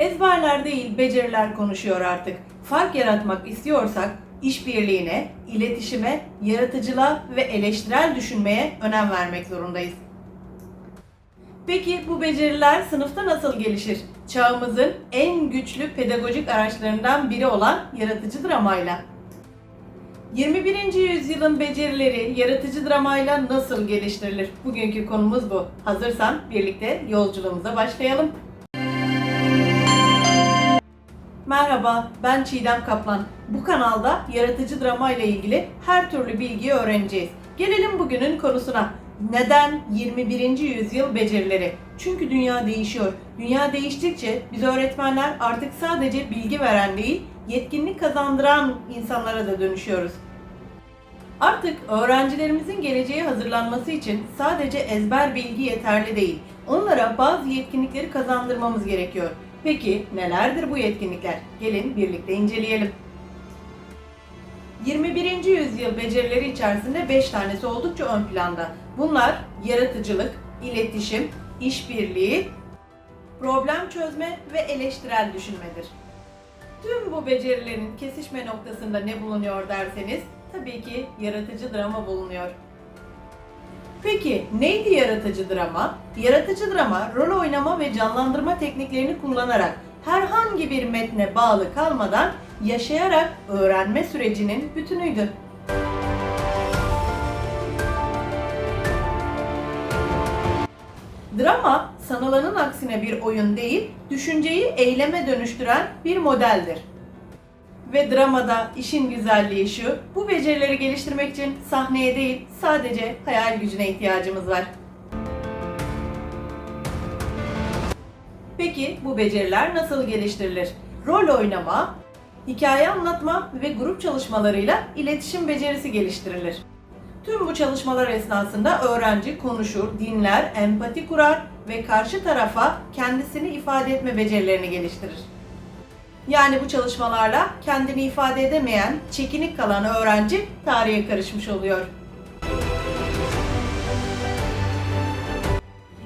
Ezberler değil, beceriler konuşuyor artık. Fark yaratmak istiyorsak işbirliğine, iletişime, yaratıcılığa ve eleştirel düşünmeye önem vermek zorundayız. Peki bu beceriler sınıfta nasıl gelişir? Çağımızın en güçlü pedagojik araçlarından biri olan yaratıcı dramayla. 21. yüzyılın becerileri yaratıcı dramayla nasıl geliştirilir? Bugünkü konumuz bu. Hazırsan birlikte yolculuğumuza başlayalım. Merhaba, ben Çiğdem Kaplan. Bu kanalda yaratıcı drama ile ilgili her türlü bilgiyi öğreneceğiz. Gelelim bugünün konusuna. Neden 21. yüzyıl becerileri? Çünkü dünya değişiyor. Dünya değiştikçe biz öğretmenler artık sadece bilgi veren değil, yetkinlik kazandıran insanlara da dönüşüyoruz. Artık öğrencilerimizin geleceğe hazırlanması için sadece ezber bilgi yeterli değil. Onlara bazı yetkinlikleri kazandırmamız gerekiyor. Peki nelerdir bu yetkinlikler? Gelin birlikte inceleyelim. 21. yüzyıl becerileri içerisinde 5 tanesi oldukça ön planda. Bunlar yaratıcılık, iletişim, işbirliği, problem çözme ve eleştirel düşünmedir. Tüm bu becerilerin kesişme noktasında ne bulunuyor derseniz tabii ki yaratıcı drama bulunuyor. Peki neydi yaratıcı drama? Yaratıcı drama rol oynama ve canlandırma tekniklerini kullanarak herhangi bir metne bağlı kalmadan yaşayarak öğrenme sürecinin bütünüydü. Drama sanılanın aksine bir oyun değil, düşünceyi eyleme dönüştüren bir modeldir. Ve dramada işin güzelliği şu, bu becerileri geliştirmek için sahneye değil, sadece hayal gücüne ihtiyacımız var. Peki bu beceriler nasıl geliştirilir? Rol oynama, hikaye anlatma ve grup çalışmalarıyla iletişim becerisi geliştirilir. Tüm bu çalışmalar esnasında öğrenci konuşur, dinler, empati kurar ve karşı tarafa kendisini ifade etme becerilerini geliştirir. Yani bu çalışmalarla kendini ifade edemeyen, çekinik kalan öğrenci tarihe karışmış oluyor.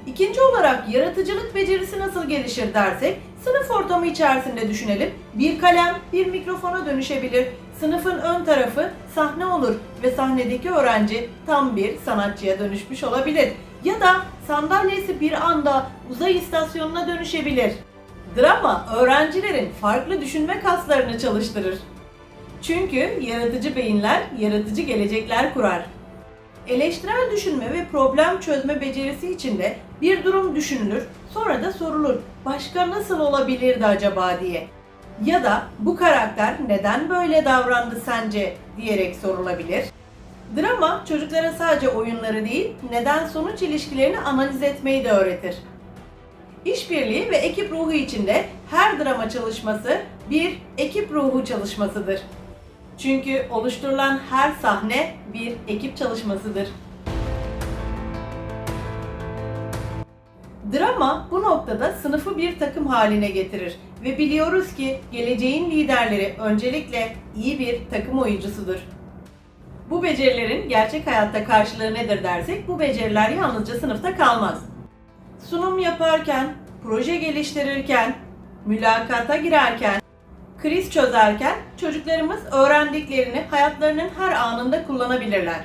İkinci olarak yaratıcılık becerisi nasıl gelişir dersek, sınıf ortamı içerisinde düşünelim. Bir kalem bir mikrofona dönüşebilir. Sınıfın ön tarafı sahne olur ve sahnedeki öğrenci tam bir sanatçıya dönüşmüş olabilir. Ya da sandalyesi bir anda uzay istasyonuna dönüşebilir. Drama öğrencilerin farklı düşünme kaslarını çalıştırır. Çünkü yaratıcı beyinler yaratıcı gelecekler kurar. Eleştirel düşünme ve problem çözme becerisi içinde bir durum düşünülür, sonra da sorulur. Başka nasıl olabilirdi acaba diye. Ya da bu karakter neden böyle davrandı sence diyerek sorulabilir. Drama çocuklara sadece oyunları değil, neden sonuç ilişkilerini analiz etmeyi de öğretir. İşbirliği ve ekip ruhu içinde her drama çalışması bir ekip ruhu çalışmasıdır. Çünkü oluşturulan her sahne bir ekip çalışmasıdır. Drama bu noktada sınıfı bir takım haline getirir ve biliyoruz ki geleceğin liderleri öncelikle iyi bir takım oyuncusudur. Bu becerilerin gerçek hayatta karşılığı nedir dersek bu beceriler yalnızca sınıfta kalmaz. Sunum yaparken, proje geliştirirken, mülakata girerken, kriz çözerken çocuklarımız öğrendiklerini hayatlarının her anında kullanabilirler.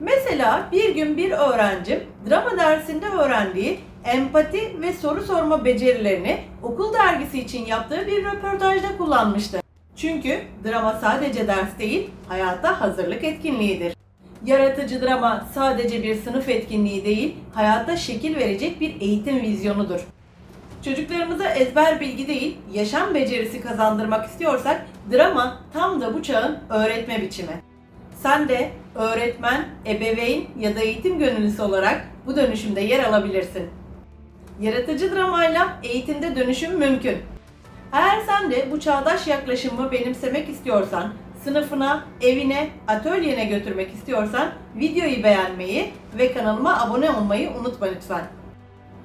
Mesela bir gün bir öğrencim drama dersinde öğrendiği empati ve soru sorma becerilerini okul dergisi için yaptığı bir röportajda kullanmıştı. Çünkü drama sadece ders değil, hayata hazırlık etkinliğidir. Yaratıcı drama sadece bir sınıf etkinliği değil, hayata şekil verecek bir eğitim vizyonudur. Çocuklarımıza ezber bilgi değil, yaşam becerisi kazandırmak istiyorsak drama tam da bu çağın öğretme biçimi. Sen de öğretmen, ebeveyn ya da eğitim gönüllüsü olarak bu dönüşümde yer alabilirsin. Yaratıcı dramayla eğitimde dönüşüm mümkün. Eğer sen de bu çağdaş yaklaşımı benimsemek istiyorsan, sınıfına, evine, atölyene götürmek istiyorsan videoyu beğenmeyi ve kanalıma abone olmayı unutma lütfen.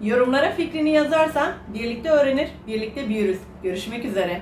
Yorumlara fikrini yazarsan birlikte öğrenir, birlikte büyürüz. Görüşmek üzere.